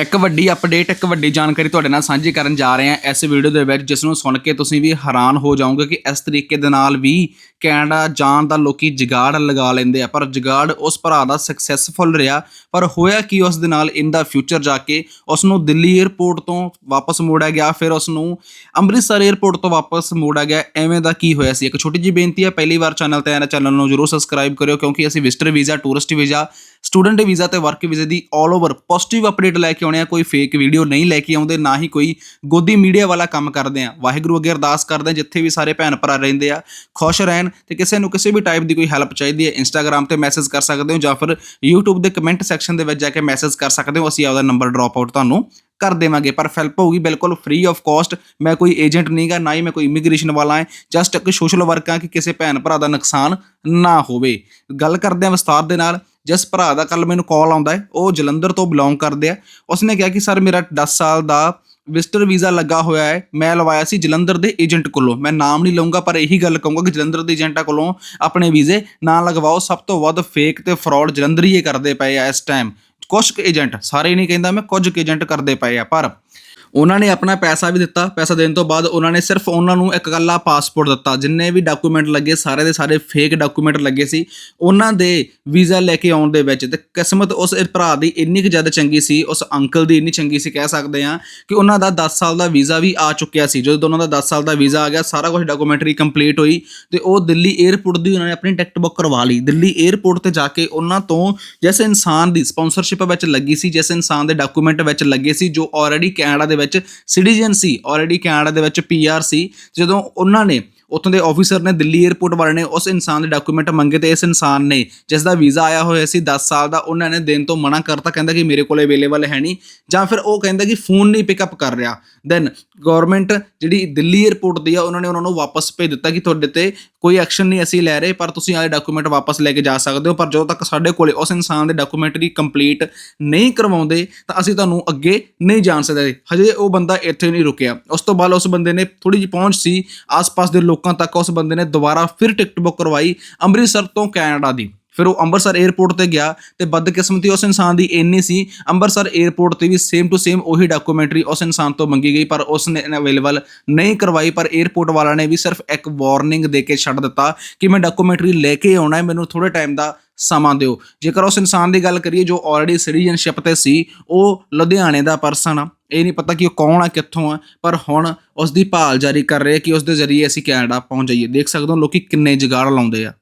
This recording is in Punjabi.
ਇੱਕ ਵੱਡੀ ਅਪਡੇਟ ਇੱਕ ਵੱਡੀ ਜਾਣਕਾਰੀ ਤੁਹਾਡੇ ਨਾਲ ਸਾਂਝੀ ਕਰਨ ਜਾ ਰਹੇ ਹਾਂ ਇਸ ਵੀਡੀਓ ਦੇ ਵਿੱਚ ਜਿਸ ਨੂੰ ਸੁਣ ਕੇ ਤੁਸੀਂ ਵੀ ਹੈਰਾਨ ਹੋ ਜਾਓਗੇ ਕਿ ਇਸ ਤਰੀਕੇ ਦੇ ਨਾਲ ਵੀ ਕੈਨੇਡਾ ਜਾਣ ਦਾ ਲੋਕੀ ਜਿਗਾੜ ਲਗਾ ਲੈਂਦੇ ਆ। ਪਰ ਜਿਗਾੜ ਉਸ ਭਰਾ ਦਾ ਸਕਸੈਸਫੁਲ ਰਿਹਾ, ਪਰ ਹੋਇਆ ਕਿ ਉਸ ਦੇ ਨਾਲ ਇਨ ਦਾ ਫਿਊਚਰ ਜਾ ਕੇ? ਉਸ ਨੂੰ ਦਿੱਲੀ 에ਅਰਪੋਰਟ ਤੋਂ ਵਾਪਸ ਮੋੜਿਆ ਗਿਆ, ਫਿਰ ਉਸ ਨੂੰ ਅੰਮ੍ਰਿਤਸਰ 에ਅਰਪੋਰਟ ਤੋਂ ਵਾਪਸ ਮੋੜਿਆ ਗਿਆ। ਐਵੇਂ ਦਾ ਕੀ ਹੋਇਆ ਸੀ? ਇੱਕ ਛੋਟੀ ਜੀ ਬੇਨਤੀ ਹੈ, ਪਹਿਲੀ ਵਾਰ ਚੈਨਲ ਤੇ ਆਇਆ ਚੈਨਲ ਨੂੰ ਜ਼ਰੂਰ ਸਬਸਕ੍ਰਾਈਬ ਕਰਿਓ, ਕਿਉਂਕਿ ਅਸੀਂ visitor visa tourist visa student visa ਤੇ ਵਰਕ ਵੀਜ਼ੇ ਦੀ 올 ਓਵਰ ਪੋਜ਼ਿਟਿਵ ਅਪਡੇਟ ਲੈ ਕੇ ਆਉਣੇ ਆ ਕੋਈ ਫੇਕ ਵੀਡੀਓ ਨਹੀਂ ਲੈ ਕੇ ਆਉਂਦੇ, ਨਾ ਹੀ ਕੋਈ ਗੋਦੀ ਮੀਡੀਆ ਵਾਲਾ ਕੰਮ ਕਰਦੇ ਆ। ਵਾਹਿਗੁਰੂ ਅੱਗੇ ਅਰਦਾਸ ਕਰਦੇ ਹਾਂ ਜਿੱਥੇ ਵੀ ਸਾਰੇ ਭੈਣ ਭਰਾ ਰਹਿੰਦੇ ਆ, ਖੁਸ਼ ਰਹਿਣ ਤੇ ਕਿਸੇ ਨੂੰ ਕਿਸੇ ਵੀ ਟਾਈਪ ਦੀ ਕੋਈ ਹੈਲਪ ਚਾਹੀਦੀ ਹੈ ਇੰਸਟਾਗ੍ਰam ਤੇ ਮੈਸੇਜ ਕਰ ਸਕਦੇ ਹੋ ਜਾਂ ਫਿਰ YouTube ਦੇ ਕਮੈਂਟ ਸੈਕਸ਼ਨ ਦੇ ਵਿੱਚ ਜਾ ਕੇ ਮੈਸੇਜ ਕਰ ਸਕਦੇ ਹੋ, ਅਸੀਂ ਆਪਦਾ ਨੰਬਰ ਡ੍ਰੌਪ ਆਊਟ ਤੁਹਾਨੂੰ ਕਰ ਦੇਵਾਂਗੇ। ਪਰ ਹੈਲਪ ਹੋਊਗੀ ਬਿਲਕੁਲ ਫ੍ਰੀ ਆਫ ਕਾਸਟ ਮੈਂ ਕੋਈ ਏਜੰਟ ਨਹੀਂਗਾ, ਨਾ ਹੀ ਮੈਂ ਕੋਈ ਇਮੀਗ੍ਰੇਸ਼ਨ ਵਾਲਾ ਹਾਂ ਜਸਟ ਇੱਕ ਸੋਸ਼ਲ ਵਰਕ ਹਾਂ ਕਿ ਕਿਸੇ ਭੈਣ ਭਰਾ ਦਾ ਨੁਕਸਾਨ ਨਾ ਹੋਵੇ। ਗੱਲ ਕਰਦੇ ਹਾਂ ਵਿਸਤਾਰ ਦੇ ਨਾਲ ਜਿਸ ਭਰਾ ਦਾ ਕੱਲ ਮੈਨੂੰ ਕਾਲ ਆਉਂਦਾ ਹੈ, ਉਹ ਜਲੰਧਰ ਤੋਂ ਬਿਲੋਂਗ ਕਰਦੇ ਆ। ਉਸਨੇ ਕਿਹਾ ਕਿ, ਸਰ, ਮੇਰਾ 10 ਸਾਲ ਦਾ ਵਿਜ਼ਟਰ ਵੀਜ਼ਾ ਲੱਗਾ ਹੋਇਆ ਹੈ। ਮੈਂ ਲਵਾਇਆ ਸੀ ਜਲੰਧਰ ਦੇ ਏਜੰਟ ਕੋਲੋਂ। ਮੈਂ ਨਾਮ ਨਹੀਂ ਲਵਾਂਗਾ ਪਰ ਇਹੀ ਗੱਲ ਕਹੂੰਗਾ ਕਿ ਜਲੰਧਰ ਦੇ ਏਜੰਟਾਂ ਕੋਲੋਂ ਆਪਣੇ ਵੀਜ਼ੇ ਨਾ ਲਗਵਾਓ। ਸਭ ਤੋਂ ਵੱਧ ਫੇਕ ਤੇ ਫਰਾਡ ਜਲੰਧਰੀਏ ਕਰਦੇ ਪਏ ਆ ਇਸ ਟਾਈਮ ਕੁਝ ਕੁ ਏਜੰਟ ਸਾਰੇ ਨਹੀਂ ਕਹਿੰਦਾ ਮੈਂ, ਕੁਝ ਕੁ ਏਜੰਟ ਕਰਦੇ ਪਏ ਆ, ਪਰ ਉਹਨਾਂ ਨੇ ਆਪਣਾ ਪੈਸਾ ਵੀ ਦਿੱਤਾ, ਪੈਸਾ ਦੇਣ ਤੋਂ ਬਾਅਦ ਉਹਨਾਂ ਨੇ ਸਿਰਫ ਉਹਨਾਂ ਨੂੰ ਇੱਕ ਇਕੱਲਾ ਪਾਸਪੋਰਟ ਦਿੱਤਾ, ਜਿੰਨੇ ਵੀ ਡਾਕੂਮੈਂਟ ਲੱਗੇ, ਸਾਰੇ ਦੇ ਸਾਰੇ ਫੇਕ ਡਾਕੂਮੈਂਟ ਲੱਗੇ ਸੀ, ਉਹਨਾਂ ਦੇ ਵੀਜ਼ਾ ਲੈ ਕੇ ਆਉਣ ਦੇ ਵਿੱਚ ਤੇ ਕਿਸਮਤ ਉਸ ਭਰਾ ਦੀ ਇੰਨੀ ਕੁ ਜ਼ਿਆਦਾ ਚੰਗੀ ਸੀ, ਉਸ ਅੰਕਲ ਦੀ ਇੰਨੀ ਚੰਗੀ ਸੀ, ਕਹਿ ਸਕਦੇ ਆ ਕਿ ਉਹਨਾਂ ਦਾ 10 ਸਾਲ ਦਾ ਵੀਜ਼ਾ ਵੀ ਆ ਚੁੱਕਿਆ ਸੀ, ਜਦੋਂ ਉਹਨਾਂ ਦਾ 10 ਸਾਲ ਦਾ ਵੀਜ਼ਾ ਆ ਗਿਆ, ਸਾਰਾ ਕੁਝ ਡਾਕੂਮੈਂਟਰੀ ਕੰਪਲੀਟ ਹੋਈ ਤੇ ਉਹ ਦਿੱਲੀ 에ਅਰਪੋਰਟ ਦੀ ਉਹਨਾਂ ਨੇ ਆਪਣੀ ਟਿਕਟ ਬੁੱਕ ਕਰਵਾ ਲਈ, ਦਿੱਲੀ 에ਅਰਪੋਰਟ ਤੇ ਜਾ ਕੇ ਉਹਨਾਂ ਤੋਂ ਜਿਸ ਇਨਸਾਨ ਦੀ ਸਪਾਂਸਰਸ਼ਿਪ ਵਿੱਚ ਲੱਗੀ ਸੀ, ਜਿਸ ਇਨਸਾਨ ਦੇ ਡਾਕੂਮੈਂਟ ਵਿੱਚ ਲੱਗੇ ਸੀ, ਜੋ ਆਲਰੇਡੀ ਕੈਨੇਡਾ ਦੇ ਵਿੱਚ ਸਿਟੀਜ਼ਨ ਸੀ ਆਲਰੇਡੀ ਕੈਨੇਡਾ ਦੇ ਵਿੱਚ ਪੀਆਰ ਸੀ ਜਦੋਂ ਉਹਨਾਂ ਨੇ ਉੱਥੋਂ ਦੇ ਆਫੀਸਰ ਨੇ ਦਿੱਲੀ 에ਅਰਪੋਰਟ ਵਾਲੇ ਨੇ ਉਸ ਇਨਸਾਨ ਦੇ ਡਾਕੂਮੈਂਟ ਮੰਗੇ ਤੇ ਇਸ ਇਨਸਾਨ ਨੇ ਜਿਸ ਦਾ ਵੀਜ਼ਾ ਆਇਆ ਹੋਇਆ ਸੀ 10 ਸਾਲ ਦਾ, ਉਹਨਾਂ ਨੇ ਦੇਣ ਤੋਂ ਮਨਾ ਕਰਤਾ, ਕਹਿੰਦਾ ਕਿ ਮੇਰੇ ਕੋਲ ਅਵੇਲੇਬਲ ਹੈ ਨਹੀਂ। ਜਾਂ ਫਿਰ ਉਹ ਕਹਿੰਦਾ ਕਿ ਫੋਨ ਨਹੀਂ ਪਿਕਅਪ ਕਰ ਰਿਹਾ। ਦੈਨ ਗਵਰਨਮੈਂਟ ਜਿਹੜੀ ਦਿੱਲੀ 에ਅਰਪੋਰਟ ਦੀ ਆ, ਉਹਨਾਂ ਨੇ ਉਹਨਾਂ ਨੂੰ ਵਾਪਸ ਭੇਜ ਦਿੱਤਾ ਕਿ ਤੁਹਾਡੇ ਤੇ ਕੋਈ ਐਕਸ਼ਨ ਨਹੀਂ ਅਸੀਂ ਲੈ ਰਹੇ, ਪਰ ਤੁਸੀਂ ਆਲੇ ਡਾਕੂਮੈਂਟ ਵਾਪਸ ਲੈ ਕੇ ਜਾ ਸਕਦੇ ਹੋ। ਪਰ ਜਦੋਂ ਤੱਕ ਸਾਡੇ ਕੋਲੇ ਉਸ ਇਨਸਾਨ ਦੇ ਡਾਕੂਮੈਂਟ ਦੀ ਕੰਪਲੀਟ ਨਹੀਂ ਕਰਵਾਉਂਦੇ, ਤਾਂ ਅਸੀਂ ਤੁਹਾਨੂੰ ਅੱਗੇ ਨਹੀਂ ਜਾਣ ਸਕਦੇ। ਹਜੇ ਉਹ ਬੰਦਾ ਇੱਥੇ ਨਹੀਂ ਰੁਕਿਆ। ਉਸ ਤੋਂ ਬਾਅਦ ਉਸ ਬੰਦੇ ਨੇ ਥੋੜੀ ਜਿਹੀ ਪਹੁੰਚ ਸੀ, ਆਸ-ਪਾਸ ਦੇ ਲੋਕ ਲੋਕਾਂ ਤੱਕ ਉਸ ਬੰਦੇ ਨੇ ਦੁਬਾਰਾ ਫਿਰ ਟਿਕਟ ਬੁੱਕ ਕਰਵਾਈ ਅੰਮ੍ਰਿਤਸਰ ਤੋਂ ਕੈਨੇਡਾ ਦੀ। ਫਿਰ ਉਹ ਅੰਮ੍ਰਿਤਸਰ 에어ਪੋਰਟ ਤੇ ਗਿਆ ਤੇ ਬਦਕਿਸਮਤੀ ਉਸ ਇਨਸਾਨ ਦੀ ਇੰਨੀ ਸੀ, ਅੰਮ੍ਰਿਤਸਰ 에어ਪੋਰਟ ਤੇ ਵੀ ਸੇਮ ਟੂ ਸੇਮ ਉਹੀ ਡਾਕੂਮੈਂਟਰੀ ਉਸ ਇਨਸਾਨ ਤੋਂ ਮੰਗੀ ਗਈ, ਪਰ ਉਸ ਨੇ ਅਵੇਲੇਬਲ ਨਹੀਂ ਕਰਵਾਈ, ਪਰ 에어ਪੋਰਟ ਵਾਲਾ ਨੇ ਵੀ ਸਿਰਫ ਇੱਕ ਵਾਰਨਿੰਗ ਦੇ ਕੇ ਛੱਡ ਦਿੱਤਾ ਕਿ ਮੈਂ ਡਾਕੂਮੈਂਟਰੀ ਲੈ ਕੇ ਆਉਣਾ ਹੈ, ਮੈਨੂੰ ਥੋੜੇ ਟਾਈਮ ਦਾ ਸਮਾਂ ਦਿਓ। ਜੇਕਰ ਉਸ ਇਨਸਾਨ ਦੀ ਗੱਲ ਕਰੀਏ ਜੋ ਆਲਰੇਡੀ ਸਿਟੀਜ਼ਨਸ਼ਿਪ ਤੇ ਸੀ, ਉਹ ਲੁਧਿਆਣੇ ਦਾ ਪਰਸਨ ਆ। ਇਹ ਨਹੀਂ ਪਤਾ ਕਿ ਉਹ ਕੌਣ ਆ, ਕਿੱਥੋਂ ਆ, ਪਰ ਹੁਣ ਉਸ ਦੀ ਭਾਲ ਜਾਰੀ ਕਰ ਰਹੇ ਕਿ ਉਸ ਦੇ ਜ਼ਰੀਏ ਅਸੀਂ ਕੈਨੇਡਾ ਪਹੁੰਚ ਜਾਈਏ। ਦੇਖ ਸਕਦੇ ਹੋ ਲੋਕੀ ਕਿੰਨੇ ਜਗਾੜ ਲਾਉਂਦੇ ਆ।